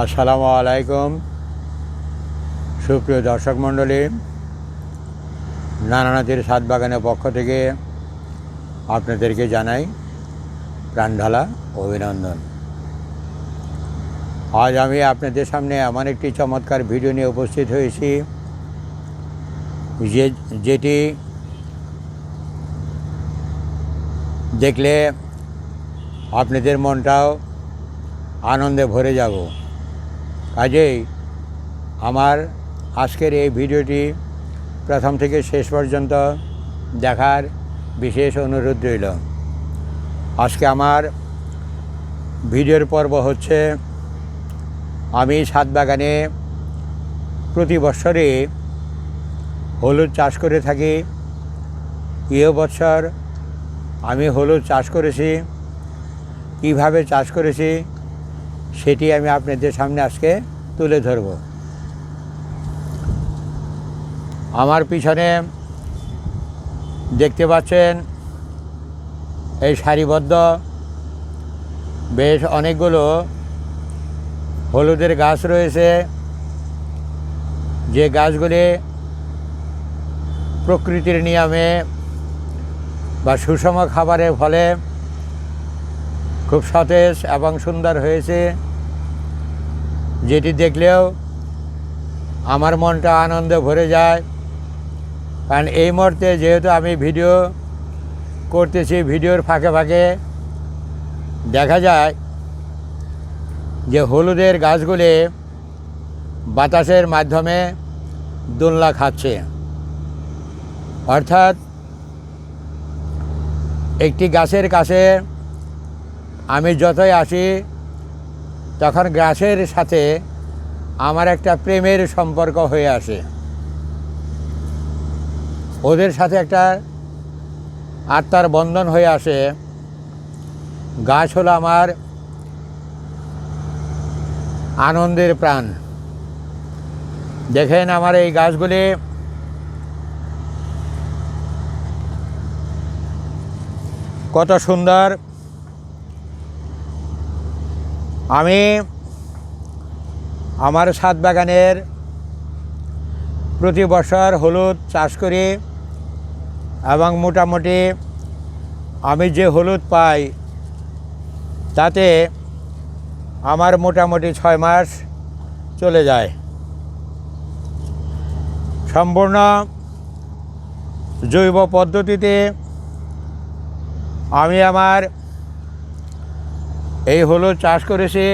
আসসালামু আলাইকুম। সুপ্রিয় দর্শক মণ্ডলী নানানাথের সাত বাগানের পক্ষ থেকে আপনাদেরকে জানাই প্রাণঢালা অভিনন্দন। আজ আমি আপনাদের সামনে এমন একটি চমৎকার ভিডিও নিয়ে উপস্থিত হয়েছি, যে, যেটি দেখলে আপনাদের মনটাও আনন্দে ভরে যাব। কাজেই আমার আজকের এই ভিডিওটি প্রথম থেকে শেষ পর্যন্ত দেখার বিশেষ অনুরোধ রইল। আজকে আমার ভিডিওর পর্ব হচ্ছে আমি ছাদ বাগানে প্রতি বছরে হলুদ চাষ করে থাকি। এ বছর আমি হলুদ চাষ করেছি, কীভাবে চাষ করেছি সেটি আমি আপনাদের সামনে আজকে তুলে ধরব। আমার পিছনে দেখতে পাচ্ছেন এই সারিবদ্ধ বেশ অনেকগুলো হলুদের গাছ রয়েছে। যে গাছগুলি প্রকৃতির নিয়মে বা সুষম খাবারের ফলে খুব সতেজ এবং সুন্দর হয়েছে। যেটি দেখলেও আমার মনটা আনন্দে ভরে যায়। কারণ এই মুহূর্তে যেহেতু আমি ভিডিও করতেছি, ভিডিওর ফাঁকে ফাঁকে দেখা যায় যে হলুদের গাছগুলি বাতাসের মাধ্যমে দোলনা খাচ্ছে। অর্থাৎ একটি গাছের কাছে আমি যতই আসি, তখন গাছের সাথে আমার একটা প্রেমের সম্পর্ক হয়ে আসে। ওদের সাথে একটা আত্মার বন্ধন হয়ে আসে। গাছ হলো আমার আনন্দের প্রাণ। দেখেন আমার এই গাছগুলি কত সুন্দর। আমি আমার সাত বাগানের প্রতি বছর হলুদ চাষ করি এবং মোটামুটি আমি যে হলুদ পাই তাতে আমার মোটামুটি ছয় মাস চলে যায়। সম্পূর্ণ জৈব পদ্ধতিতে আমি আমার এই হলুদ চাষ করেছি।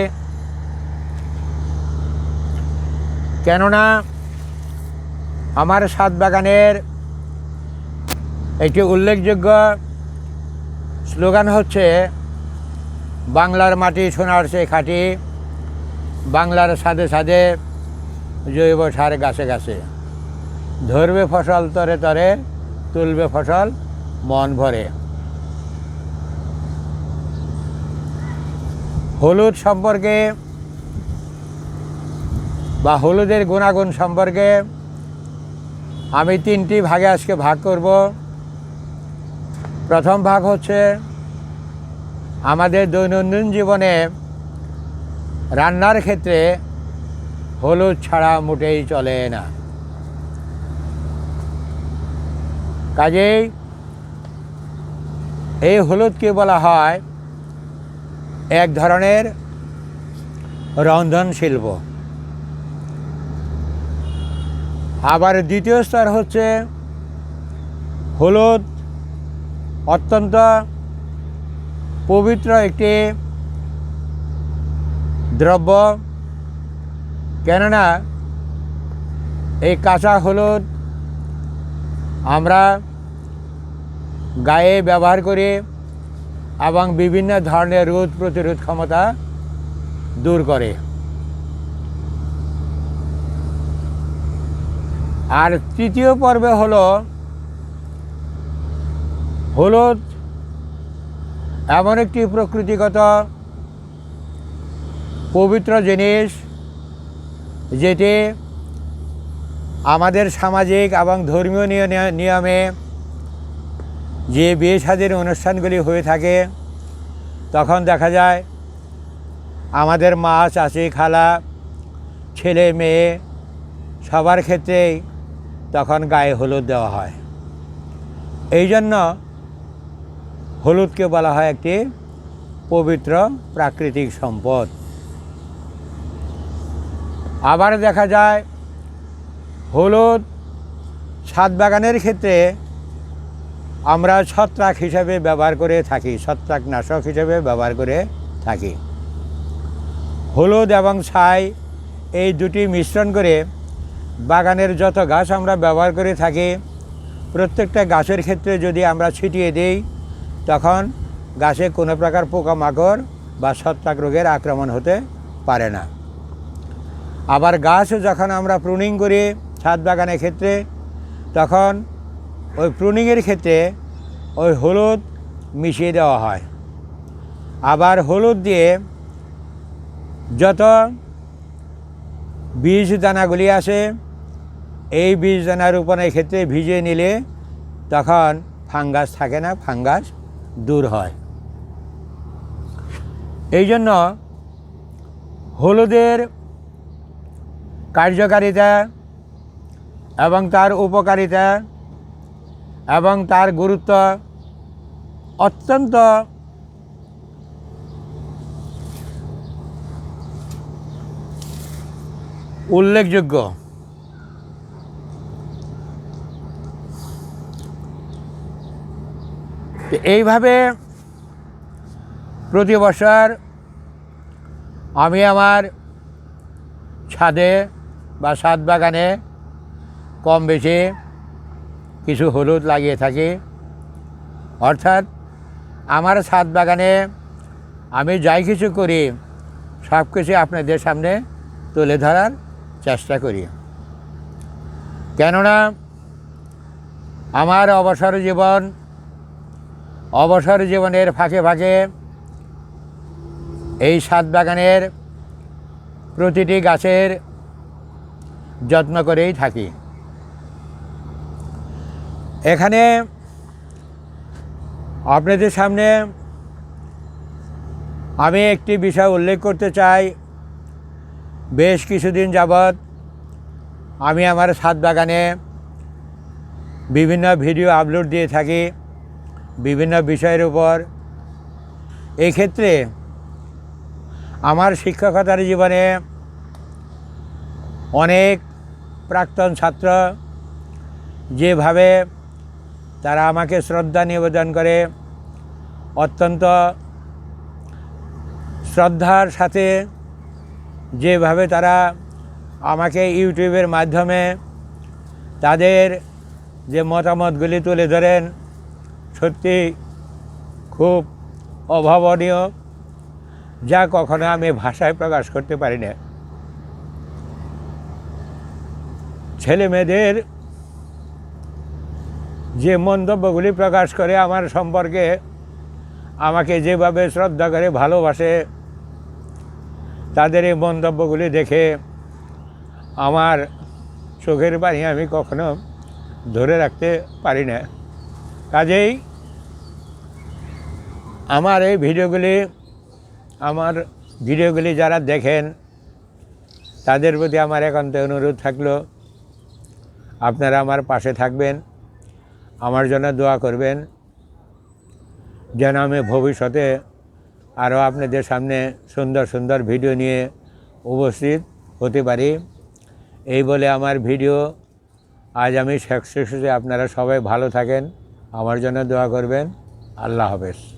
কেননা আমার সাত বাগানের একটি উল্লেখযোগ্য স্লোগান হচ্ছে, বাংলার মাটি সোনার সে খাঁটি, বাংলার সাদে সাদে জৈব সার গাছে গাছে। ধরবে ফসল তরে তরে, তুলবে ফসল, মন ভরে। হলুদ সম্পর্কে বা হলুদের গুণাগুণ সম্পর্কে আমি তিনটি ভাগে আজকে ভাগ করব। প্রথম ভাগ হচ্ছে আমাদের দৈনন্দিন জীবনে রান্নার ক্ষেত্রে হলুদ ছাড়া মোটেই চলে না। কাজেই এই হলুদকে বলা হয় এক ধরনের রন্ধন শিল্প আবার দ্বিতীয় স্তর হচ্ছে হলুদ, অত্যন্ত পবিত্র একটি দ্রব্য। কেননা এই কাঁচা হলুদ আমরা গায়ে ব্যবহার করি এবং বিভিন্ন ধরনের রোদ প্রতিরোধ ক্ষমতা দূর করে। আর তৃতীয় পর্বে হলো হলুদ, এমন একটি প্রকৃতিগত পবিত্র জিনিস যেটি আমাদের সামাজিক এবং ধর্মীয় নিয়- নিয়মে যে বিয়ে শাদির অনুষ্ঠানগুলি হয়ে থাকে, তখন দেখা যায় আমাদের মা, চাচি, খালা, ছেলে, মেয়ে, সবার ক্ষেত্রেই তখন গায়ে হলুদ দেওয়া হয়। এই জন্য হলুদকে বলা হয় একটি পবিত্র প্রাকৃতিক সম্পদ। আবার দেখা যায় হলুদ ছাদ বাগানের ক্ষেত্রে আমরা ছত্রাক হিসাবে ব্যবহার করে থাকি, ছত্রাকনাশক হিসেবে ব্যবহার করে থাকি। হলুদ এবং ছাই এই দুটি মিশ্রণ করে বাগানের যত গাছ আমরা ব্যবহার করে থাকি, প্রত্যেকটা গাছের ক্ষেত্রে যদি আমরা ছিটিয়ে দিই, তখন গাছে কোনো প্রকার পোকামাকড় বা ছত্রাক রোগের আক্রমণ হতে পারে না। আবার গাছ যখন আমরা প্রুনিং করি ছাদ বাগানের ক্ষেত্রে, তখন ওই প্রুনিংয়ের ক্ষেত্রে ওই হলুদ মিশিয়ে দেওয়া হয়। আবার হলুদ দিয়ে যত বীজ দানাগুলি আসে এই বীজ দানা রোপণের ক্ষেত্রে ভিজিয়ে নিলে তখন ফাঙ্গাস থাকে না, ফাঙ্গাস দূর হয়। এই জন্য হলুদের কার্যকারিতা এবং তার উপকারিতা এবং তার গুরুত্ব অত্যন্ত উল্লেখযোগ্য। এইভাবে প্রতি বছর আমি আমার ছাদে বা ছাদ বাগানে কম বেশি কিছু হলুদ লাগিয়ে থাকি। অর্থাৎ আমার ছাদ বাগানে আমি যাই কিছু করি, সব কিছু আপনাদের সামনে তুলে ধরার চেষ্টা করি। কেননা আমার অবসর জীবন, অবসর জীবনের ফাঁকে ফাঁকে এই ছাদ বাগানের প্রতিটি গাছের যত্ন করেই থাকি। এখানে আপনাদের সামনে আমি একটি বিষয় উল্লেখ করতে চাই। বেশ কিছুদিন যাবৎ আমি আমার ছাদ বাগানে বিভিন্ন ভিডিও আপলোড দিয়ে থাকি, বিভিন্ন বিষয়ের উপর। এই ক্ষেত্রে আমার শিক্ষকতার জীবনে অনেক প্রাক্তন ছাত্র যেভাবে তারা আমাকে শ্রদ্ধা নিবেদন করে। অত্যন্ত শ্রদ্ধার সাথে যেভাবে তারা আমাকে ইউটিউবের মাধ্যমে তাদের যে মতামতগুলি তুলে ধরেন, সত্যি খুব অভাবনীয়, যা কখনো আমি ভাষায় প্রকাশ করতে পারি না। ছেলে মেয়েদের যে মন্তব্যগুলি প্রকাশ করে আমার সম্পর্কে আমাকে যেভাবে শ্রদ্ধা করে ভালোবাসে, তাদের এই মন্তব্যগুলি দেখে আমার চোখের পানি আমি কখনো ধরে রাখতে পারি না। কাজেই আমার এই ভিডিওগুলি, আমার ভিডিওগুলি যারা দেখেন, তাদের প্রতি আমার একান্ত অনুরোধ থাকল, আপনারা আমার পাশে থাকবেন। আমার জন্য দোয়া করবেন যেন আমি ভবিষ্যতে আরও আপনাদের সামনে সুন্দর সুন্দর ভিডিও নিয়ে উপস্থিত হতে পারি। এই বলে আমার ভিডিও আজ আমি শেষ শেষে আপনারা সবাই ভালো থাকেন। আমার জন্য দোয়া করবেন। আল্লাহ হাফেজ।